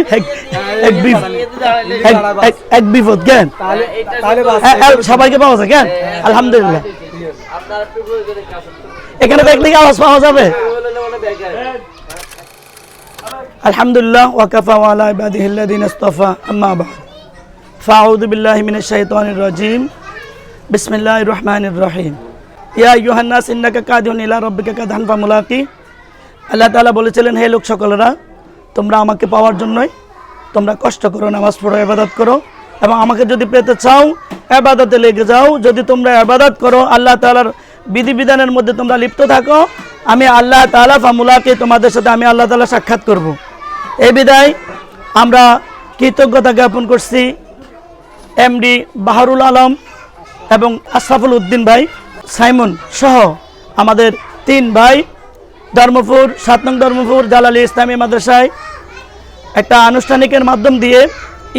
এক- এক বিপ- এক- এক- এক বিপদ কেন? এ- এ- সবাইকে পাওয়া যায় কেন? আলহামদুলিল্লাহ। এখানে দেখলে আওয়াজ পাওয়া যাবে? আলহামদুলিল্লাহ ওয়াকাফা ওয়ালা ইবাদিহিল্লাযিনা ইসতাফা আম্মা বা'দ। ফাআউযু বিল্লাহি মিনাশ শাইতানির রাজীম। বিসমিল্লাহির রহমানির রহিম। ইয়া আইয়ুহান নাস ইন্নাকা কাদিহুন ইলা রাব্বিকা কাদহান ফামুলাকি। আল্লাহ তাআলা বলেছিলেন হে লোক সকলেরা তোমরা আমাকে পাওয়ার জন্যই তোমরা কষ্ট করো, নামাজ পড়ো এবাদত করো এবং আমাকে যদি পেতে চাও, ইবাদতে লেগে যাও। যদি তোমরা ইবাদত করো, আল্লাহ তাআলার বিধিবিধানের মধ্যে তোমরা লিপ্ত থাকো, আমি আল্লাহ তাআলা ফামুলাকি তোমাদের সাথে আমি আল্লাহ তাআলা সাক্ষাৎ করব। এই বিদায়, আমরা কৃতজ্ঞতা জ্ঞাপন করছি এমডি বাহারুল আলম এবং আশরাফুল উদ্দিন ভাই, সাইমন সহ আমাদের তিন ভাই, ধর্মপুর, সাত নং ধর্মপুর, জালালি ইসলামী মাদ্রাসায় একটা আনুষ্ঠানিকের মাধ্যম দিয়ে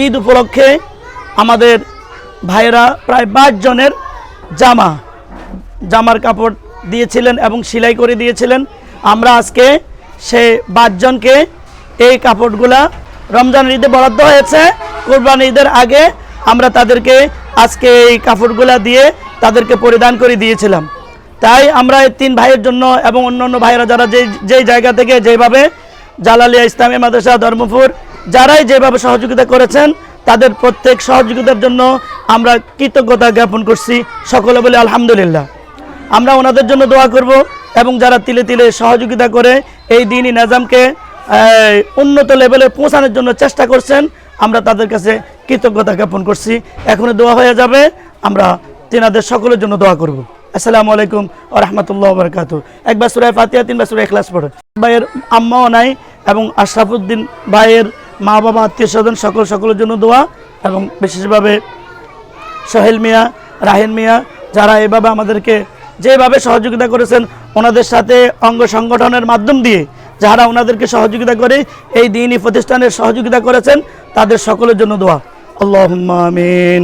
ঈদ উপলক্ষে আমাদের ভাইয়েরা প্রায় বাইশ জনের জামা, জামার কাপড় দিয়েছিলেন এবং সেলাই করে দিয়েছিলেন। আমরা আজকে সে জনকে এই কাপড়গুলা রমজান ঈদে বরাদ্দ হয়েছে। কোরবান ঈদের আগে আমরা তাদেরকে আজকে এই কাপড়গুলা দিয়ে তাদেরকে পরিধান করে দিয়েছিলাম। তাই আমরা এই তিন ভাইয়ের জন্য এবং অন্যান্য ভাইয়েরা যারা যেই যেই জায়গা থেকে যেভাবে জালালিয়া ইসলামী মাদ্রাসা, ধর্মপুর। যারাই যেভাবে সহযোগিতা করেছেন, তাদের প্রত্যেক সহযোগিতার জন্য আমরা কৃতজ্ঞতা জ্ঞাপন করছি সকলে বলে আলহামদুলিল্লাহ। আমরা ওনাদের জন্য দোয়া করব এবং যারা তিলে তিলে সহযোগিতা করে এই দিনই নাজামকে উন্নত লেভেলে পৌঁছানোর জন্য চেষ্টা করছেন, আমরা তাদের কাছে কৃতজ্ঞতা জ্ঞাপন করছি। এখনও দোয়া হয়ে যাবে, আমরা তেনাদের সকলের জন্য দোয়া করব। আসসালামু আলাইকুম রহমতুল্লাহ বরকাত একবার সুরায় ফাতিয়া তিনবার সুরায় ক্লাস পড়ে। ভাইয়ের আম্মাও নাই এবং আশরাফুদ্দিন ভাইয়ের মা বাবা আত্মীয় স্বজন সকল সকলের জন্য দোয়া এবং বিশেষভাবে সোহেল মিয়া রাহেন মিয়া, যারা এভাবে আমাদেরকে যেভাবে সহযোগিতা করেছেন, ওনাদের সাথে অঙ্গ সংগঠনের মাধ্যম দিয়ে যারা ওনাদেরকে সহযোগিতা করে, এই দিনই প্রতিষ্ঠানের সহযোগিতা করেছেন, তাদের সকলের জন্য দোয়া। আল্লাহ আমিন।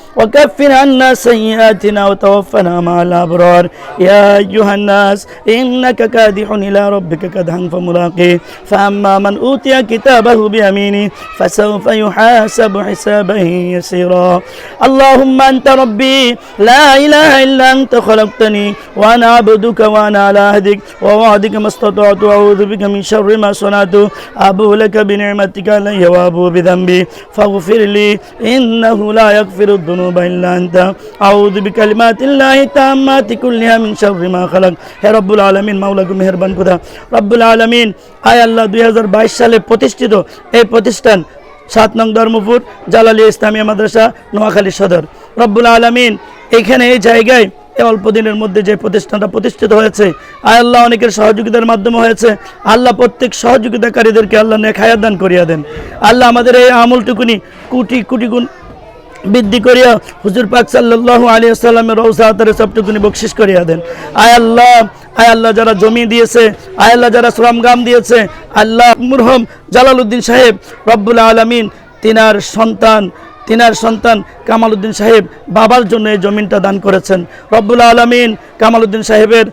وكفر عنا سيئاتنا وتوفنا مع الأبرار يا أيها الناس إنك كادح إلى ربك كدحا فملاقيه فأما من أوتي كتابه بيمينه فسوف يحاسب حسابا يسيرا اللهم أنت ربي لا إله إلا أنت خلقتني وأنا عبدك وأنا على عهدك ووعدك ما استطعت أعوذ بك من شر ما صنعت أبو لك بنعمتك علي وأبو بذنبي فاغفر لي إنه لا يغفر الذنوب إلا أنت أعوذ بكلمات الله التامات كلها من شر ما خلق হে রব্বুল আলমিন মাওলাকে মেহরবান খোদা রব্বুল আলমিন আয় আল্লাহ দুই সালে প্রতিষ্ঠিত এই প্রতিষ্ঠান সাত নং ধর্মপুর জালালি ইসলামিয়া মাদ্রাসা নোয়াখালী সদর রব্বুল আলমিন এখানে এই জায়গায় এই অল্প দিনের মধ্যে যে প্রতিষ্ঠানটা প্রতিষ্ঠিত হয়েছে আয় আল্লাহ অনেকের সহযোগিতার মাধ্যমে হয়েছে আল্লাহ প্রত্যেক সহযোগিতাকারীদেরকে আল্লাহ নেক হায়াত দান করিয়া দেন আল্লাহ আমাদের এই আমলটুকুনি কোটি কোটি গুণ বৃদ্ধি করিয়া হুজুর পাক সাল্লাল্লাহু আলাইহি সাল্লামের রওজা আতরে সবটুকুনি বকশিস করিয়া দেন। আয় আল্লাহ আয় আল্লাহ যারা জমি দিয়েছে, আয় আল্লাহ যারা শ্রমগাম দিয়েছে, আল্লাহ মুরহম জালালউদ্দিন সাহেব, রব্বুল আলামিন তিনার সন্তান তিনার সন্তান কামাল উদ্দিন সাহেব বাবার জন্য এই জমিনটা দান করেছেন। রব্বুল আলমিন কামাল উদ্দিন সাহেবের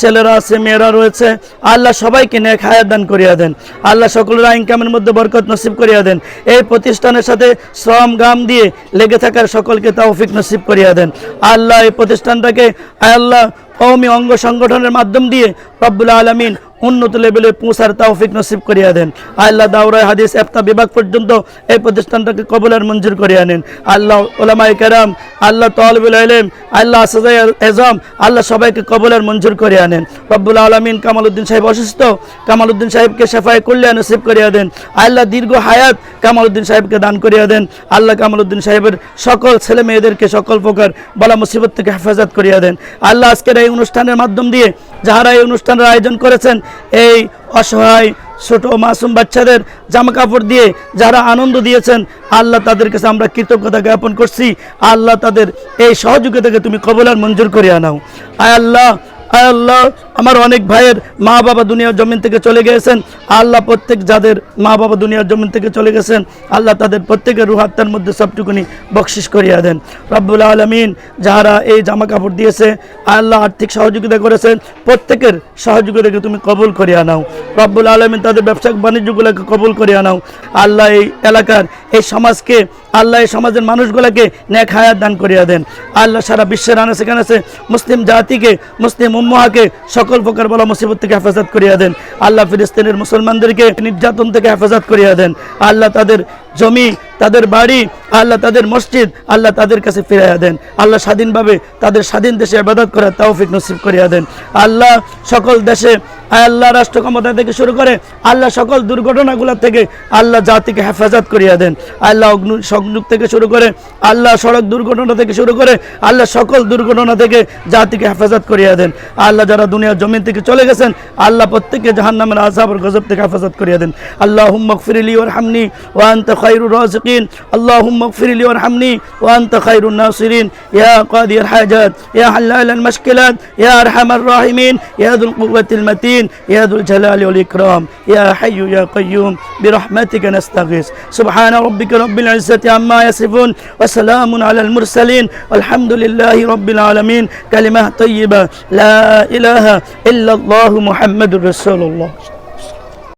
ছেলেরা আছে, মেয়েরা রয়েছে, আল্লাহ সবাইকে নেক হায়াত দান করিয়া দেন। আল্লাহ সকলের ইনকামের মধ্যে বরকত নসিব করিয়া দেন। এই প্রতিষ্ঠানের সাথে শ্রম গাম দিয়ে লেগে থাকার সকলকে তৌফিক নসিব করিয়া দেন। আল্লাহ এই প্রতিষ্ঠানটাকে, আল্লাহ কৌমি অঙ্গ সংগঠনের মাধ্যম দিয়ে রব্বুল আলমিন উন্নত লেভেলে পৌঁছার তৌফিক নসিব করিয়া দেন। আল্লাহ দাউরায় হাদিস এফতা বিভাগ পর্যন্ত এই প্রতিষ্ঠানটাকে কবুলের মঞ্জুর করিয়া নেন। আল্লাহ ওলামাই কেরাম, আল্লাহ তলবুল আলম আল্লাহ সাজাই এজম, আল্লাহ সবাইকে কবুলের মঞ্জুর করিয়া নেন। রব্বুল আলমিন কামাল উদ্দিন সাহেব অসুস্থ কামাল উদ্দিন সাহেবকে সেফায় কল্যাণ নসিব করিয়া দেন। আল্লাহ দীর্ঘ হায়াত কামাল উদ্দিন সাহেবকে দান করিয়া দেন। আল্লাহ কামাল উদ্দিন সাহেবের সকল ছেলে মেয়েদেরকে সকল প্রকার বলা মুসিবত থেকে হেফাজত করিয়া দেন। আল্লাহ আজকের এই অনুষ্ঠানের মাধ্যম দিয়ে যাহারা এই অনুষ্ঠানের আয়োজন করেছেন এই অসহায় ছোট মাসুম বাচ্চাদের জামা কাপড় দিয়ে যারা আনন্দ দিয়েছেন, আল্লাহ তাদের কাছে আমরা কৃতজ্ঞতা জ্ঞাপন করছি। আল্লাহ তাদের এই সহযোগিতাকে তুমি কবলার মঞ্জুর করিয়া নাও। আয় আল্লাহ আয় আল্লাহ আমার অনেক ভাইয়ের মা বাবা দুনিয়ার জমিন থেকে চলে গিয়েছেন। আল্লাহ প্রত্যেক যাদের মা বাবা দুনিয়ার জমিন থেকে চলে গেছেন, আল্লাহ তাদের প্রত্যেকের রুহাত্তার মধ্যে সবটুকুনি বকশিস করিয়া দেন। রব্বুল আলমিন যাহারা এই জামা কাপড় দিয়েছে, আল্লাহ আর্থিক সহযোগিতা করেছেন, প্রত্যেকের সহযোগিতাকে তুমি কবুল করিয়া নাও। রব্বুল আলমিন তাদের ব্যবসা বাণিজ্যগুলোকে কবুল করিয়া নাও। আল্লাহ এই এলাকার, এই সমাজকে, আল্লাহ এই সমাজের মানুষগুলোকে নেক হায়াত দান করিয়া দেন। আল্লাহ সারা বিশ্বের আনে সেখানে মুসলিম জাতিকে, মুসলিম উম্মাকে সকল প্রকার বলা মুসিবত থেকে হেফাজত করিয়া দেন। আল্লাহ ফিলিস্তিনের মুসলমানদেরকে নির্যাতন থেকে হেফাজত করিয়া দেন। আল্লাহ তাদের জমি, তাদের বাড়ি, আল্লাহ তাদের মসজিদ, আল্লাহ তাদের কাছে ফিরাইয়া দেন। আল্লাহ স্বাধীনভাবে তাদের স্বাধীন দেশে আবাদত করার তৌফিক নসিব করিয়া দেন। আল্লাহ সকল দেশে আল্লাহ রাষ্ট্র ক্ষমতা থেকে শুরু করে আল্লাহ সকল দুর্ঘটনাগুলো থেকে আল্লাহ জাতিকে হেফাজত করিয়া দেন। আল্লাহ অগ্নি, সংযোগ থেকে শুরু করে আল্লাহ সড়ক দুর্ঘটনা থেকে শুরু করে আল্লাহ সকল দুর্ঘটনা থেকে জাতিকে হেফাজত করিয়া দেন। আল্লাহ যারা দুনিয়ার জমিন থেকে চলে গেছেন, আল্লাহ প্রত্যেককে জাহান নামের আজাবর গজব থেকে হেফাজত করিয়া দেন। আল্লাহ হুম্মকফিরিলি ওর হামনি ওয়ান্ত খাইরুর রাজকিন। আল্লাহ হুম্মকফিরিলি ওর হামনি ওয়ান্ত খাইরুর নাসিরিন। ইয়া কাদির হাজাত, ইয়া আল্লাহ মশকিলাত, ইয়া আরহামার রাহিমিন, ইয়া দুল কুওয়াতিল মাতিন। المتين يا ذو الجلال والإكرام. يا حي يا قيوم. برحمتك نستغيث. سبحان ربك رب العزة عما يصفون. وسلام على المرسلين. والحمد لله رب العالمين. كلمة طيبة. لا إله إلا الله محمد رسول الله.